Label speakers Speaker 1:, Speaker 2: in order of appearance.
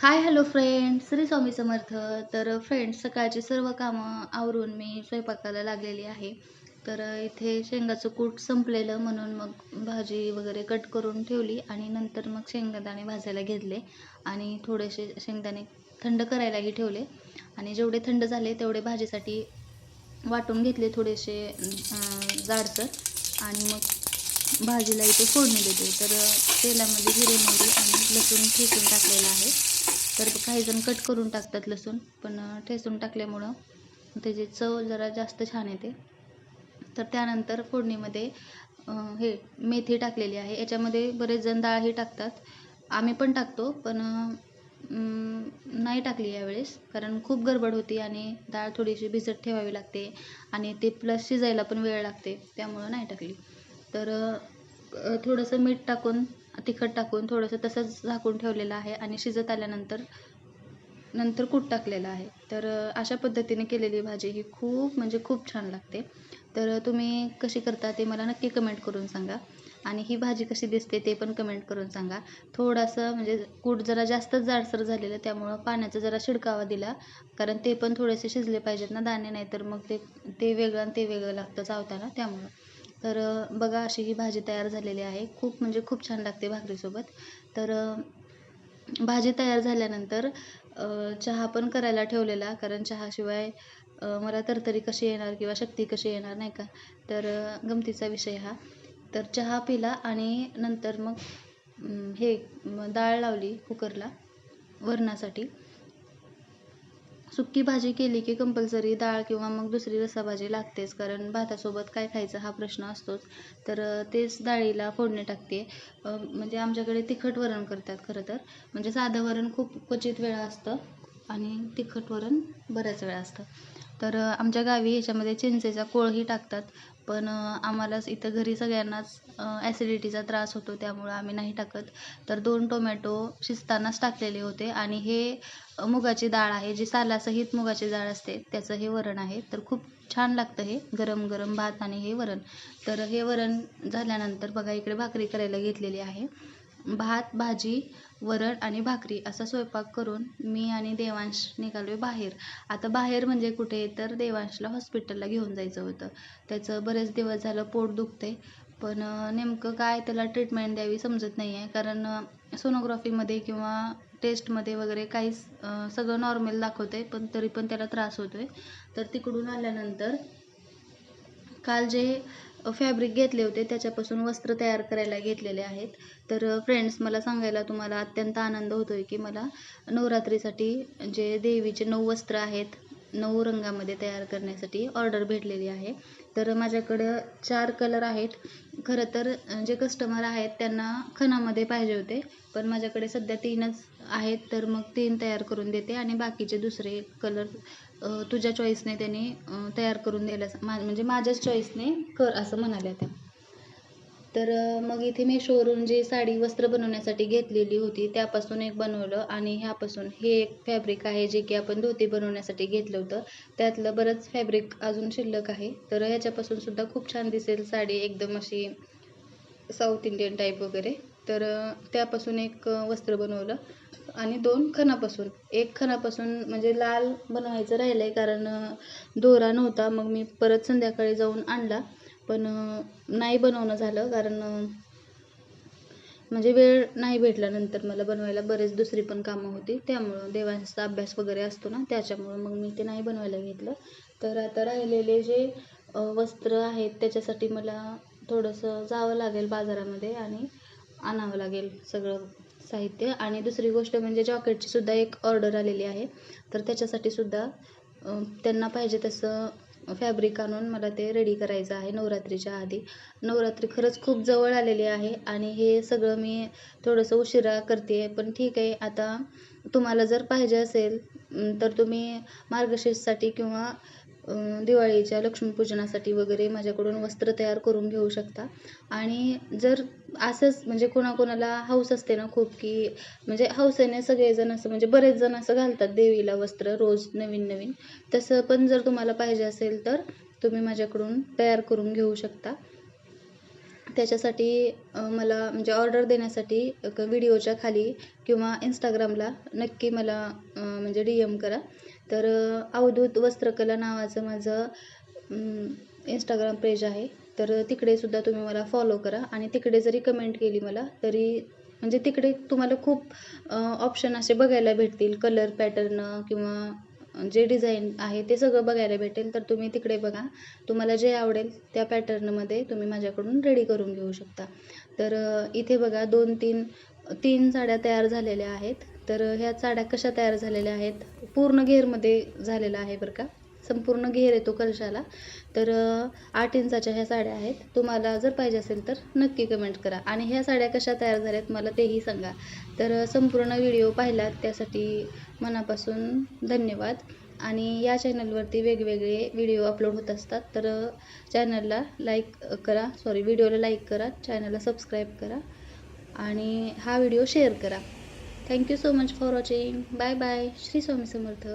Speaker 1: Hi hello friends Shri Swami Samarth. तर friends सकाळची सर्व कामं आवरून मी स्वयंपाकाला लागलेली आहे. तर इथे शेंगाचं कूट संपलेलं म्हणून मग भाजी वगैरे कट करून ठेवली आणि नंतर मग शेंगदाणे भाजायला घेतले आणि थोडेसे शेंगदाणे थंड करायलाही ठेवले. आणि जेवढे थंड झाले तेवढे भाजीसाठी वाटून घेतले थोडेसे जाडसर. आणि मग भाजीला इथे फोडणी देते. तर तेलामध्ये हिरे मोहरी आणि लसूण ठेचून टाकलेलं आहे. तर काही जण कट करून टाकतात लसूण पण ठेसून टाकल्यामुळं त्याची चव जरा जास्त छान येते. तर त्यानंतर फोडणीमध्ये हे मेथी टाकलेली आहे. याच्यामध्ये बरेच जण डाळही टाकतात. आम्ही पण टाकतो पण नाही टाकली यावेळेस कारण खूप गडबड होती आणि डाळ थोडीशी भिजत ठेवावी लागते आणि ते प्लस शिजायला पण वेळ लागते त्यामुळं नाही टाकली. तर थोडंसं मीठ टाकून तिखट टाकून थोडंसं तसंच झाकून ठेवलेलं आहे आणि शिजत आल्यानंतर नंतर कूट टाकलेलं आहे. तर अशा पद्धतीने केलेली भाजी ही खूप म्हणजे खूप छान लागते. तर तुम्ही कशी करता ते मला नक्की कमेंट करून सांगा. आणि ही भाजी कशी दिसते ते पण कमेंट करून सांगा. थोडंसं म्हणजे कूट जरा जास्तच जाडसर झालेलं त्यामुळं पाण्याचा जरा शिडकावा दिला. कारण ते पण थोडेसे शिजले पाहिजेत ना दाणे नाही तर मग ते ते वेगळं आणि ते वेगळं लागतं चावताना त्यामुळं. तर बघा अशी ही भाजी तयार झालेली आहे. खूप म्हणजे खूप छान लागते भाकरीसोबत. तर भाजी तयार झाल्यानंतर चहा पण करायला ठेवलेला कारण चहाशिवाय मला तरतरी कशी येणार किंवा शक्ती कशी येणार नाही का? तर गमतीचा विषय हा. तर चहा पिला आणि नंतर मग हे डाळ लावली कुकरला वरणासाठी. सुक्की भाजी केली की कंपल्सरी डाळ किंवा मग दुसरी रसाभाजी लागतेच. कारण भातासोबत काय खायचं हा प्रश्न असतोच. तर तेच डाळीला फोडणी टाकते. म्हणजे आमच्याकडे तिखट वरण करतात खरं तर. म्हणजे साधं वरण खूप क्वचित वेळा असतं आणि तिखट वरण बऱ्याच वेळा असतं. तर आमच्या गावी ह्याच्यामध्ये चिंचेचा कोळही टाकतात. पण आम्हालाच इथं घरी सगळ्यांनाच ॲसिडिटीचा त्रास होतो त्यामुळं आम्ही नाही टाकत. तर दोन टोमॅटो शिजतानाच टाकलेले होते. आणि हे मुगाची डाळ आहे जी सालासहित मुगाची डाळ असते त्याचं हे वरण आहे. तर खूप छान लागतं हे गरम गरम भात आणि हे वरण. तर हे वरण झाल्यानंतर बघा इकडे भाकरी करायला घेतलेली आहे. भात भाजी वरण आणि भाकरी असा स्वयंपाक करून मी आणि देवांश निघालो बाहेर. आता बाहेर म्हणजे कुठे? तर देवांशला हॉस्पिटलला घेऊन जायचं होतं. त्याचं बरेच दिवस झालं पोट दुखते पण नेमकं काय त्याला ट्रीटमेंट द्यावी समजत नाही आहे कारण सोनोग्राफीमध्ये किंवा टेस्टमध्ये वगैरे काहीच सगळं नॉर्मल दाखवतं आहे पण तरी पण त्याला त्रास होतो आहे तर तिकडून आल्यानंतर काल जे फॅब्रिक घेतले होते त्याच्यापासून वस्त्र तयार करायला घेतलेले आहेत. तर फ्रेंड्स मला सांगायला तुम्हाला अत्यंत आनंद होतो आहे की मला नवरात्रीसाठी जे देवीचे नऊ वस्त्र आहेत नऊ रंगामध्ये तयार करण्यासाठी ऑर्डर भेटलेली आहे. तर माझ्याकडं चार कलर आहेत. खरं तर जे कस्टमर आहेत त्यांना खणामध्ये पाहिजे होते. पण माझ्याकडे सध्या तीनच आहेत तर मग तीन तयार करून देते आणि बाकीचे दुसरे कलर तुझ्या चॉईसने त्यांनी तयार करून द्यायला मा म्हणजे माझ्याच चॉईसने कर असं म्हणाल्या त्या. तर मग इथे मी जी साडी वस्त्र बनवण्यासाठी घेतलेली होती त्यापासून एक बनवलं आणि ह्यापासून हे एक फॅब्रिक आहे जे की आपण धोती बनवण्यासाठी घेतलं होतं. त्यातलं बरंच फॅब्रिक अजून शिल्लक आहे. तर ह्याच्यापासून सुद्धा खूप छान दिसेल साडी एकदम अशी साऊथ इंडियन टाईप वगैरे. तर त्यापासून एक वस्त्र बनवलं आणि दोन खणापासून. एक खणापासून म्हणजे लाल बनवायचं राहिलं आहे कारण दोरा नव्हता. मग मी परत संध्याकाळी जाऊन आणला. पण नाही बनवणं झालं कारण म्हणजे वेळ नाही भेटला नंतर मला बनवायला बरेच दुसरी पण कामं होती. त्यामुळं देवांचा अभ्यास वगैरे असतो ना त्याच्यामुळं मग मी ते नाही बनवायला घेतलं. तर आता राहिलेले जे वस्त्र आहेत त्याच्यासाठी मला थोडंसं जावं लागेल बाजारामध्ये आणि आणावं लागेल सगळं साहित्य. आणि दुसरी गोष्ट म्हणजे जॉकेटची सुद्धा एक ऑर्डर आलेली आहे. तर त्याच्यासाठी सुद्धा त्यांना पाहिजे तसं फॅब्रिक आणून मला ते रेडी करायचं आहे नवरात्रीच्या आधी. नवरात्री खरंच खूप जवळ आलेली आहे आणि हे सगळं मी थोडंसं उशिरा करते आहे पण ठीक आहे. आता तुम्हाला जर पाहिजे असेल तर तुम्ही मार्गशीर्षसाठी किंवा दिवाळीच्या लक्ष्मीपूजनासाठी वगैरे माझ्याकडून वस्त्र तयार करून घेऊ शकता. आणि जर असंच म्हणजे कोणाकोणाला हौस असते ना खूप की म्हणजे हौसेने सगळेजण असं म्हणजे बरेच जण असं घालतात देवीला वस्त्र रोज नवीन नवीन. तसं पण जर तुम्हाला पाहिजे असेल तर तुम्ही माझ्याकडून तयार करून घेऊ शकता. त्याच्यासाठी मला म्हणजे ऑर्डर देण्यासाठी एक व्हिडिओच्या खाली किंवा इंस्टाग्रामला नक्की मला म्हणजे डी एम करा. तर अवधूत वस्त्रकला नावाचं माझं इंस्टाग्राम पेज आहे. तर तिकडे सुद्धा तुम्ही मला फॉलो करा. आणि तिकडे जरी कमेंट केली मला तरी म्हणजे तिकडे तुम्हाला खूप ऑप्शन असे बघायला भेटतील. कलर पॅटर्न किंवा जे डिझाईन आहे ते सगळं बघायला भेटेल. तर तुम्ही तिकडे बघा. तुम्हाला जे आवडेल त्या पॅटर्नमध्ये तुम्ही माझ्याकडून रेडी करून घेऊ शकता. तर इथे बघा दोन तीन तीन साड्या तयार झालेल्या आहेत. तर ह्या साड्या कशा तयार झालेल्या आहेत? पूर्ण घेरमध्ये झालेला आहे बरं का? संपूर्ण घेर येतो कलशाला. तर आठ इंचाच्या ह्या साड्या आहेत. तुम्हाला जर पाहिजे असेल तर नक्की कमेंट करा. आणि ह्या साड्या कशा तयार झाल्यात मला तेही सांगा. तर संपूर्ण व्हिडिओ पाहिलात त्यासाठी मनापासून धन्यवाद. आणि या चॅनलवरती वेगवेगळे व्हिडिओ अपलोड होत असतात. तर चॅनलला लाईक करा. सॉरी व्हिडिओला लाईक करा. चॅनलला सबस्क्राईब करा. आणि हा व्हिडिओ शेअर करा. thank you so much for watching bye bye Shri Swami Samarth